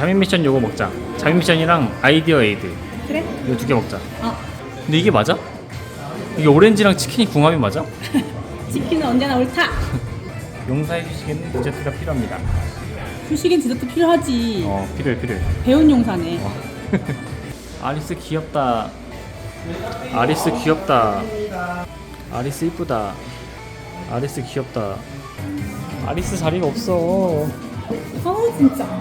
자민 미션 요거 먹자. 자민 미션이랑 아이디어 에이드 그래? 이거 두 개 먹자. 어. 근데 이게 맞아? 이게 오렌지랑 치킨이 궁합이 맞아? 치킨은 언제나 옳다. 용사의 휴식에는 디저트가 필요합니다. 휴식엔 디저트 필요하지. 어 필요해 필요해. 배운 용사네. 아리스 귀엽다. 아리스 귀엽다. 아리스 이쁘다. 아리스 귀엽다. 아리스 자리가 없어. 어우 진짜.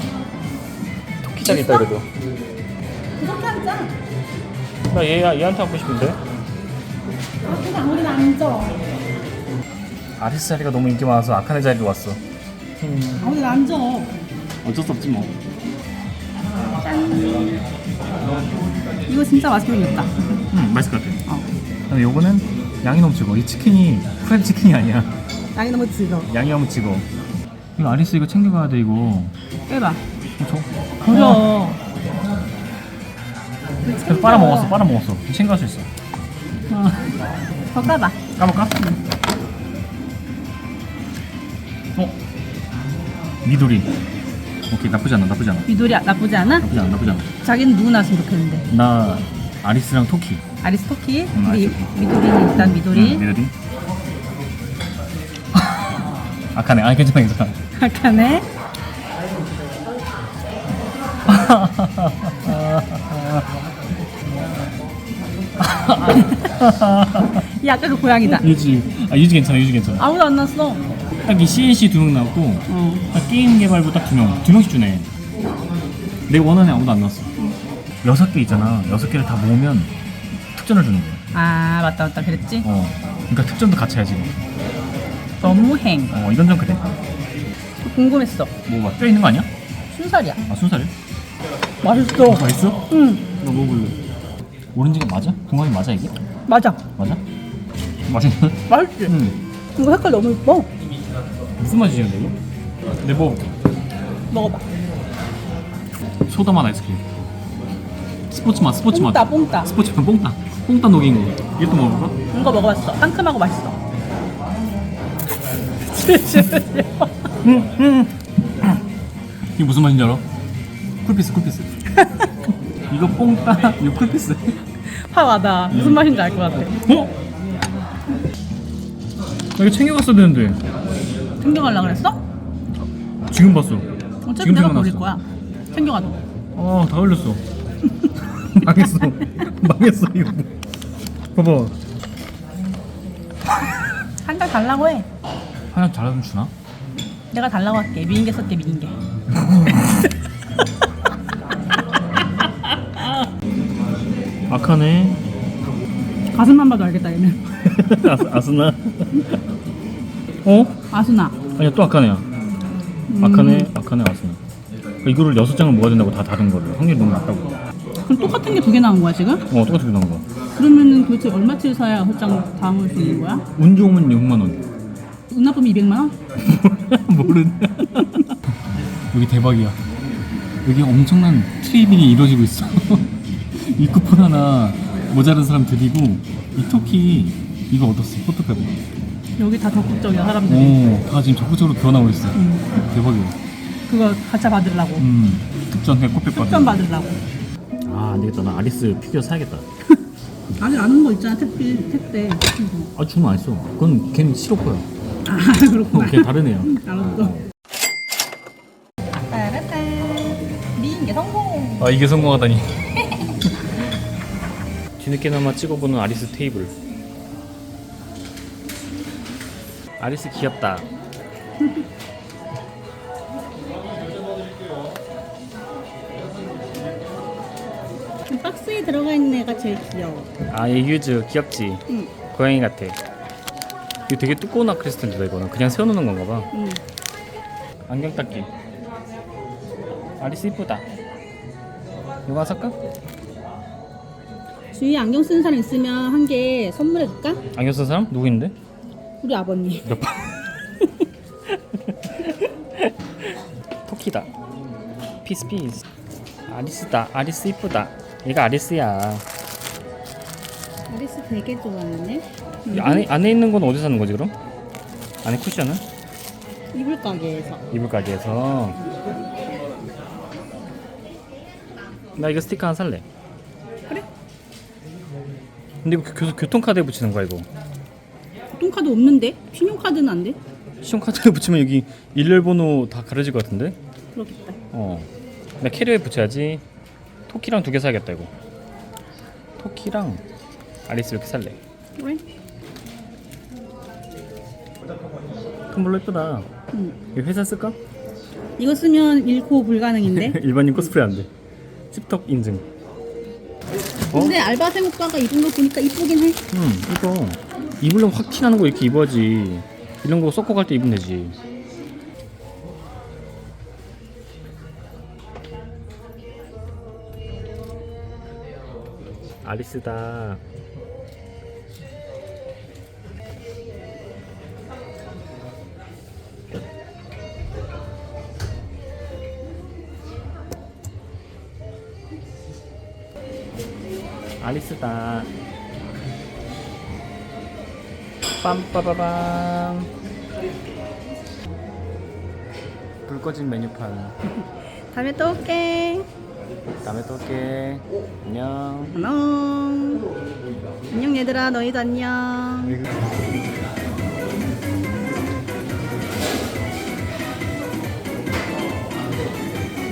자리 있다 그래도. 그렇게 앉아. 나 얘, 얘한테 하고 싶은데. 아 근데 아무데나 앉아. 아리스 자리가 너무 인기 많아서 아카네 자리로 왔어. 아무데나 앉아. 어쩔 수 없지 뭐. 짠. 이거 진짜 맛있게 생겼다. 음 맛있을 것 같아. 어. 근데 요거는 양이 너무 적어. 이 치킨이 프라이드 치킨이 아니야. 양이 너무 즐거. 양이 너무 적어. 이거 아리스 이거 챙겨가야 돼 이거. 빼봐. 저. 버려. 그래서 빨아 먹었어. 빨아 먹었어. 챙겨갈 수 있어. 어. 더 까봐. 까볼까? 어? 미도리. 오케이 나쁘지 않아 나쁘지 않아 미도리 나쁘지 않아? 나쁘지 않아 나쁘지 않아. 자기는 누구 나왔으면 좋겠는데. 나 아리스랑 토키. 아리스토키, 응, 우리 아리스토키. 미도리는 일단 미도리. 응, 미도리. 아카네 아 괜찮아 괜찮아. 아카네. 이 아까 그 고양이다. 유지 아 유지 괜찮아 유지 괜찮아. 아무도 안 났어. 딱 이 CNC 두 명 나왔고 어. 딱 게임 개발부 딱 두 명, 두 명씩 주네. 원하는 애 아무도 안 나왔어. 여섯 개 있잖아. 여섯 개를 다 모으면 특전을 주는 거야. 아 맞다 맞다 그랬지. 어. 그러니까 특전도 같이 해야지. 너무행. 어, 이건 좀 그래. 궁금했어. 뭐, 뼈 있는 거 아니야? 순살이야. 아, 순살이야? 맛있어. 맛있어? 응. 너 먹어볼래? 오렌지가 맞아? 궁합이 맞아, 이게? 맞아. 맞아? 맛있네? 맛있지. 응. 이거 색깔 너무 예뻐. 무슨 맛이지, 근데 이거? 내 먹어볼게. 먹어봐. 소다 맛 아이스크림. 스포츠 맛, 스포츠 맛. 뽕따 뽕따. 스포츠 맛, 뽕따. 뽕따 녹인 거. 이것도 먹어볼까? 이거 먹어봤어. 상큼하고 맛있어. 이게 무슨 맛인지 알아? 쿨피스, 쿨피스. 이거 뽕따, 이거 쿨피스. 파 와다. 무슨 맛인지 알 것 같아. 어? 나 이거 챙겨갔어야 되는데. 챙겨가려 그랬어? 지금 봤어. 어차피 내가 버릴 거야. 챙겨가도. 아, 다 흘렸어. 망했어. 망했어, 이거. 봐봐. 한 달 달라고 해. 하나 잘하면 주나? 내가 달라고 할게. 미인계 썼게 미인계. 아카네. 가슴만 봐도 알겠다 얘는. 아스, 아스나. 어? 아수나. 아니야, 또 아카네야. 아카네, 아카네, 아스나. 이거를 여섯 장을 모아야 된다고 다 다른 거를. 확률이 너무 낮다고. 그럼 똑같은 게 두 개 나온 거야 지금? 어, 똑같은 게 나온 거. 그러면은 도대체 얼마치를 사야 헛장 담을 수 있는 거야? 운 좋으면 6만 원. 운 나쁘면 200만 원? 모르네. 여기 대박이야. 여기 엄청난 트레이딩이 이루어지고 있어. 이 쿠폰 하나 모자란 사람 드리고 이 토끼 이거 얻었어. 포토카드. 여기 다 적극적이야 사람들이. 오, 다 지금 적극적으로 변하고 있어. 음. 대박이야. 그거 가짜 받으려고. 음, 특전 해 코피 특전 받으려고. 아, 안 되겠다. 나 아리스 피규어 사야겠다. 아직 아는 거 있잖아 택배 택배. 아, 주문 안 했어. 그건 걔는 시로코야. 아 어, 그렇구나. 걔 다른 애야. 알았어. 따라따. 미인계 성공. 아, 이게 성공하다니. 뒤늦게나마 찍어보는 아리스 테이블. 아리스 귀엽다. 박스에 들어가 있는 애가 제일 귀여워. 아, 얘 유즈 귀엽지? 응. 고양이 같아. 이거 되게 두꺼운 아크리스탈인데 이거는 그냥 세워놓는 건가 봐. 응. 안경 닦기. 아리스 이쁘다. 이거 하나 살까? 주위에 안경 쓰는 사람 있으면 한 개 선물해 줄까? 안경 쓴 사람? 누구 있는데? 우리 아버님. 몇 번? 토끼다. 피스 피스. 아리스다. 아리스 이쁘다. 얘가 아리스야. 아리스 되게 좋아하네. 이 안에 안에 있는 건 어디서 사는 거지 그럼? 안에 쿠션은? 이불 가게에서. 이불 가게에서. 나 이거 스티커 하나 살래. 근데 이거 교, 교통카드에 붙이는 거야 이거. 교통카드 없는데? 신용카드는 안 돼? 신용카드에 붙이면 여기 일렬번호 다 가려질 것 같은데? 그렇겠다. 어. 나 캐리어에 붙여야지. 토끼랑 두 개 사야겠다 이거. 토끼랑 아리스 이렇게 살래. 그래? 텀블러 예쁘다. 응. 이거 회사 쓸까? 이거 쓰면 일코 불가능인데? 일반인 코스프레 안 돼. 습턱 인증. 어? 근데 알바생 오빠가 입은 거 보니까 이쁘긴 해. 응, 이거 입으려면 확 티나는 거 이렇게 입어야지. 이런 거 섞고 갈때 입으면 되지. 아리스다. 아리스다. 빰빠바밤. 불 꺼진 메뉴판. 다음에 또 올게. 다음에 또 올게. 안녕. 안녕. 안녕 얘들아 너희도 안녕.